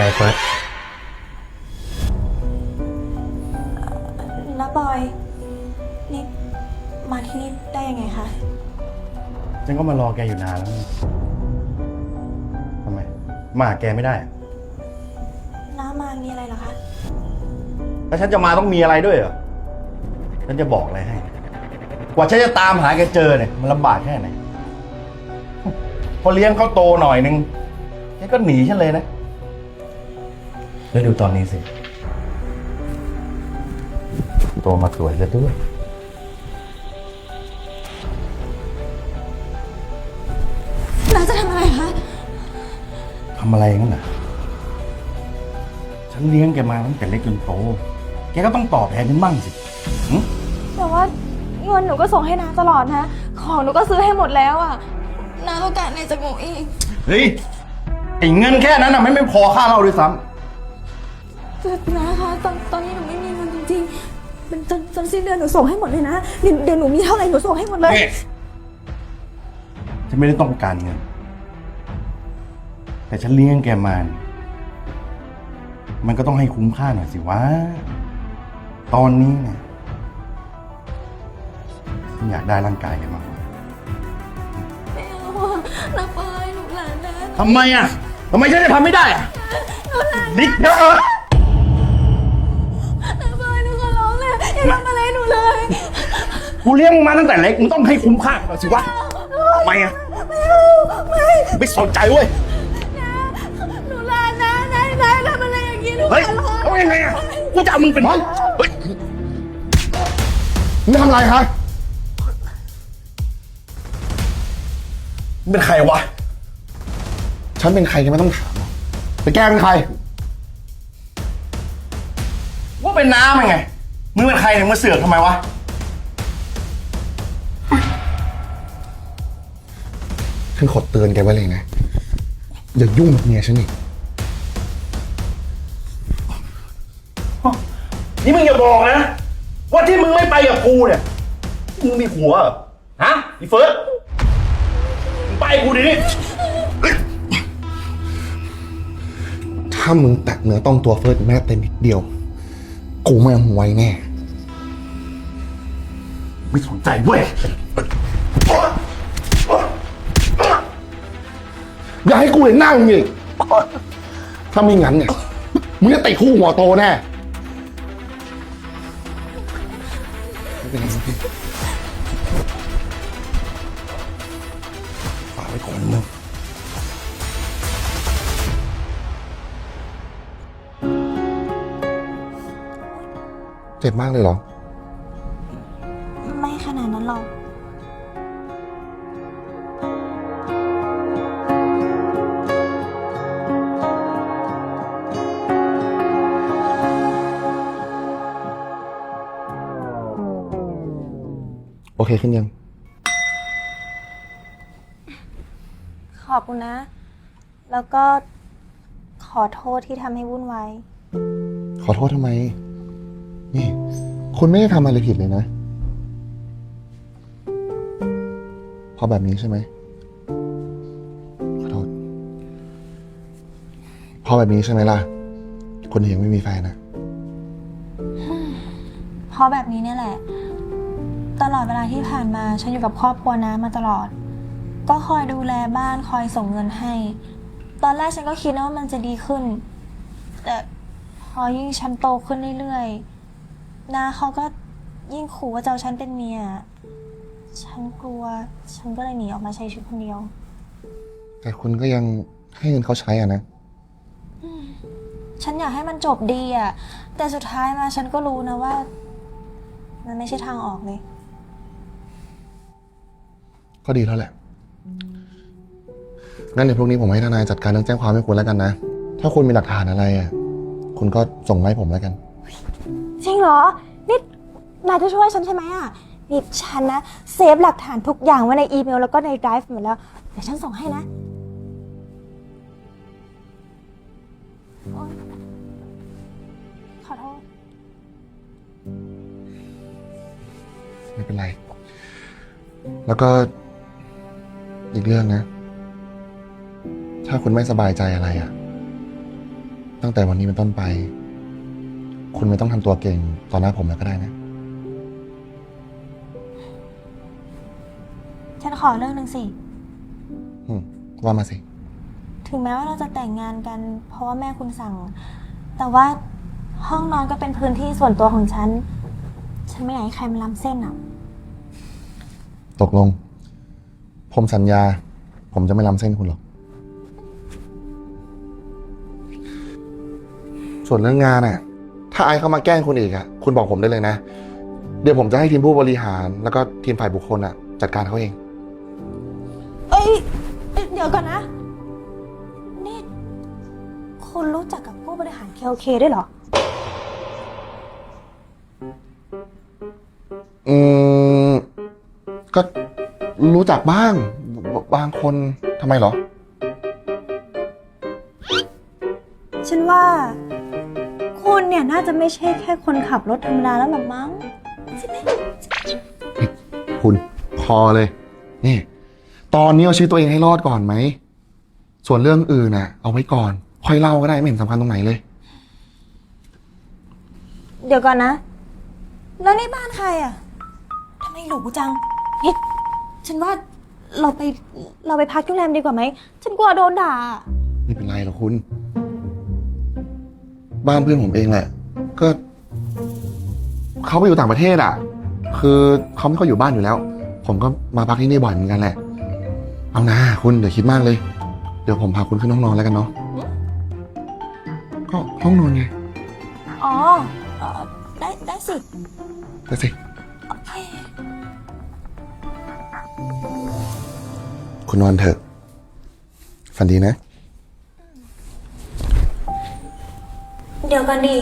ไงเฟิร์สน้าบอย นี่ มาที่นี่ได้ยังไงคะ ฉันก็มารอแกอยู่นานแล้วนี่ทำไม มาหาแกไม่ได้อะน้ามามีอะไรเหรอคะ แล้วฉันจะมาต้องมีอะไรด้วยเหรอ ฉันจะบอกอะไรให้ กว่าฉันจะตามหาแกเจอเนี่ยมันลำบากแค่ไหน พอเลี้ยงเขาโตหน่อยนึงแกก็หนีฉันเลยนะ แล้วดูตอนนี้สิ โตมาสวยซะด้วย น้าจะทำอะไรคะ ทำอะไรงั้นน่ะ ฉันเลี้ยงแกมาตั้งแต่เล็กจนโต แกก็ต้องตอบแทนฉันบ้างสิหึแต่ว่าเงินหนูก็ส่งให้น้าตลอดนะ ของหนูก็ซื้อให้หมดแล้วอะ น้าต้องการอะไรจากหนูอีก เฮ้ย ไอ้เงินแค่นั้นน่ะไม่ไม่พอค่าเราด้วยซ้แต่ นะคะตอนตอนนี้หนูไม่มีเงินจริงๆเป็นจนจนสิ้นเดือนหนูส่งให้หมดเลยนะเดี๋ยวเดี๋ยวหนูมีเท่าไหร่หนูส่งให้หมดเลำยนี่ฉันไม่ได้ต้องการเงิน แต่ฉันเลี้ยงแกมาเนี่ยมันก็ต้องให้คุ้มค่าหน่อยสิวะ ตอนนี้เนี่ยฉันอยากได้ร่างกายแกมากกว่าไม่เอาอะน้าบอยหนูหลานนะทำไมอะทำไมฉันจะทำไม่ได้อะ นิดเดียวเออ กูเลี้ยงมึงมาตั้งแต่เล็กมึงต้องให้คุ้มค่าหน่อยสิวะทำไมอะไม่เอาไม่ไม่สนใจเว้ย หนูลานะนายนายทำอะไรอย่างนี้หนูเฮ้ยขอร้องเอายังไงอะกูจะเอามึงเป็นเฮ้ย มึงทำอะไรคะมึงเป็นใครวะ ฉันเป็นใครก็ไม่ต้องถามหรอกแต่แกเป็นใคร ว่าเป็นน้ำยังไง มึงเป็นใครเนี่ยมาเสือกทำไมวะ ฉันขอเตือนแกไว้เลยนะ อย่ายุ่งกับเมียฉันอีก นี่มึงอย่าบอกนะ ว่าที่มึงไม่ไปกับกูเนี่ย มึงมีหัวเหรอฮะอีเฟิร์สมึงไปกูดินี่ถ้ามึงแตะเนื้อต้องตัวเฟิร์สแม้แต่นิดเดียว กูไม่เอามึงไว้แน่ ไม่สนใจเว้ย อย่าให้กูเห็นหน้ามึงอีกถ้าไม่งั้นเนี่ยมึงจะติดคู่หัวโตแน่ไม่เป็นไรนะพี่ฝากไว้ก่อนมึงเจ็บมากเลยเหรอ ไม่ขนาดนั้นหรอก โอเคขึ้นยัง ขอบคุณนะ แล้วก็ขอโทษที่ทำให้วุ่นวาย ขอโทษทำไม นี่ คุณไม่ได้ทำอะไรผิดเลยนะเพราะแบบนี้ใช่ไหม ขอโทษเพราะแบบนี้ใช่ไหมล่ะคนที่ยังไม่มีแฟนนะ เพราะแบบนี้เนี่ยแหละ ตลอดเวลาที่ผ่านมาฉันอยู่กับครอบครัวนะมาตลอด ก็คอยดูแลบ้านคอยส่งเงินให้ ตอนแรกฉันก็คิดนะว่ามันจะดีขึ้น แต่พอยิ่งฉันโตขึ้นเรื่อยๆนาเขาก็ยิ่งขู่ว่าจะเอาฉันเป็นเมีย ฉันกลัว ฉันก็เลยหนีออกมาใช้ชีวิตคนเดียว แต่คุณก็ยังให้เงินเขาใช้อะนะ ฉันอยากให้มันจบดีอะแต่สุดท้ายมาฉันก็รู้นะว่า มันไม่ใช่ทางออกเลย ก็ดีแล้วแหละ งั้นเดี๋ยวพรุ่งนี้ผมให้ทนายจัดการเรื่องแจ้งความให้คุณแล้วกันนะ ถ้าคุณมีหลักฐานอะไรอะ คุณก็ส่งมาให้ผมแล้วกัน จริงเหรอ นี่นายจะช่วยฉันใช่ไหมอะนี่ฉันนะเซฟหลักฐานทุกอย่างไว้ในอีเมลแล้วก็ในไดรฟ์หมดแล้ว เดี๋ยวฉันส่งให้นะโอ๊ยขอโทษ ไม่เป็นไร แล้วก็ อีกเรื่องนะ ถ้าคุณไม่สบายใจอะไรอะตั้งแต่วันนี้เป็นต้นไป คุณไม่ต้องทำตัวเก่งต่อหน้าผมแล้วก็ได้นะ ฉันขอเรื่องหนึ่งสิ อืมว่ามาสิ ถึงแม้ว่าเราจะแต่งงานกัน เพราะว่าแม่คุณสั่ง แต่ว่าห้องนอนก็เป็นพื้นที่ส่วนตัวของฉัน ฉันไม่อยากให้ใครมาล้ำเส้นอะ ตกลง ผมสัญญา ผมจะไม่ล้ำเส้นคุณหรอก ส่วนเรื่องงานน่ะ ถ้าไอเข้ามาแกล้งคุณอีกอะคุณบอกผมได้เลยนะ เดี๋ยวผมจะให้ทีมผู้บริหาร แล้วก็ทีมฝ่ายบุคคลอะจัดการเขาเอง เอ้ยเอ้ยเดี๋ยวก่อนนะ นี่ คุณรู้จักกับผู้บริหาร KOK ด้วยเหรอ อืม ก็ รู้จักบ้างบบางคนทำไมเหรอ ฉันว่า คุณเนี่ยน่าจะไม่ใช่แค่คนขับรถธรรมดาแล้วหรอมั้งใช่ไหมคุณพอเลย นี่ ตอนนี้เอาชีวิตตัวเองให้รอดก่อนไหม ส่วนเรื่องอื่นน่ะ เอาไว้ก่อน ค่อยเล่าก็ได้ไม่เห็นสำคัญตรงไหนเลย เดี๋ยวก่อนนะ แล้วนี่บ้านใครอะทำไมหรูจังนี่ ฉันว่าเราไปเราไปพักที่โรงแรมดีกว่าไหม ฉันกลัวโดนด่า ไม่เป็นไรหรอกคุณ บ้านเพื่อนผมเองแหละ ก็เขาไปอยู่ต่างประเทศอะ คือเขาไม่ค่อยอยู่บ้านอยู่แล้ว ผมก็มาพักที่นี่บ่อยเหมือนกันแหละ เอานะคุณเดี๋ยวคิดมากเลย เดี๋ยวผมพาคุณขึ้นห้องนอนแล้วกันเนาะก็ห้องนอนไงอ๋อเอ่อได้ได้สิ ไปสิ โอเค คุณนอนเถอะ ฝันดีนะ เดี๋ยวกันดิ